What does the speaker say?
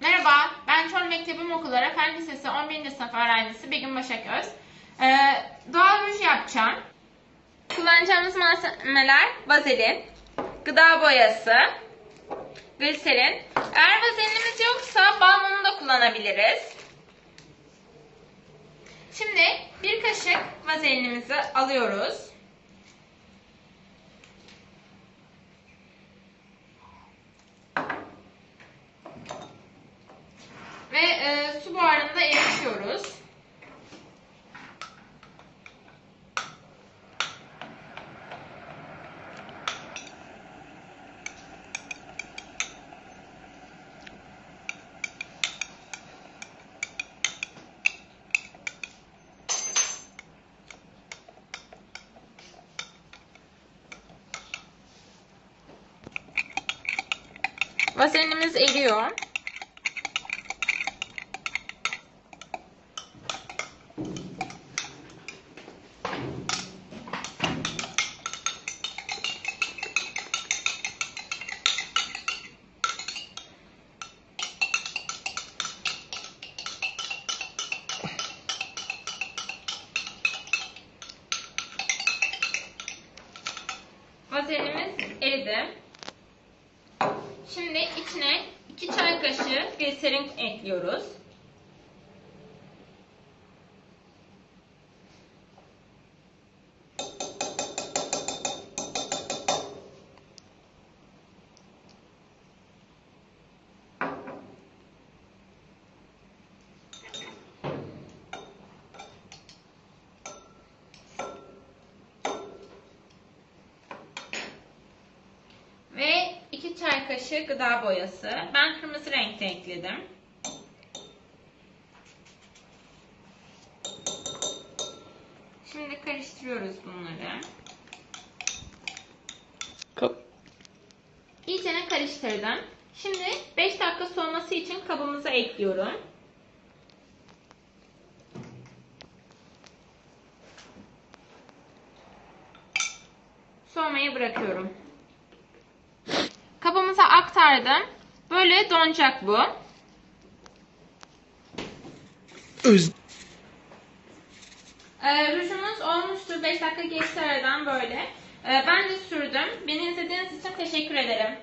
Merhaba, ben Çor Mektebim Okulları Fen Lisesi 11. sınıf öğrencisi Begüm Başaköz. Ee, doğal ruj yapacağım. Kullanacağımız malzemeler vazelin, gıda boyası, gliserin. Eğer vazelinimiz yoksa bal mumu da kullanabiliriz. Şimdi bir kaşık vazelinimizi alıyoruz. Ve e, su buharında eritiyoruz. Vazelinimiz eriyor. Vazelinimiz eridi. Şimdi içine 2 çay kaşığı gliserin ekliyoruz. Ve 2 çay kaşığı gıda boyası. Ben kırmızı renkte ekledim. Şimdi karıştırıyoruz bunları. İyicene karıştırdım. Şimdi 5 dakika soğuması için kabımıza ekliyorum. Soğumaya bırakıyorum. Aktardım. Böyle donacak bu. Öz Ee, rujumuz olmuştur. 5 dakika geçti aradan böyle. Ee, ben de sürdüm. Beni izlediğiniz için teşekkür ederim.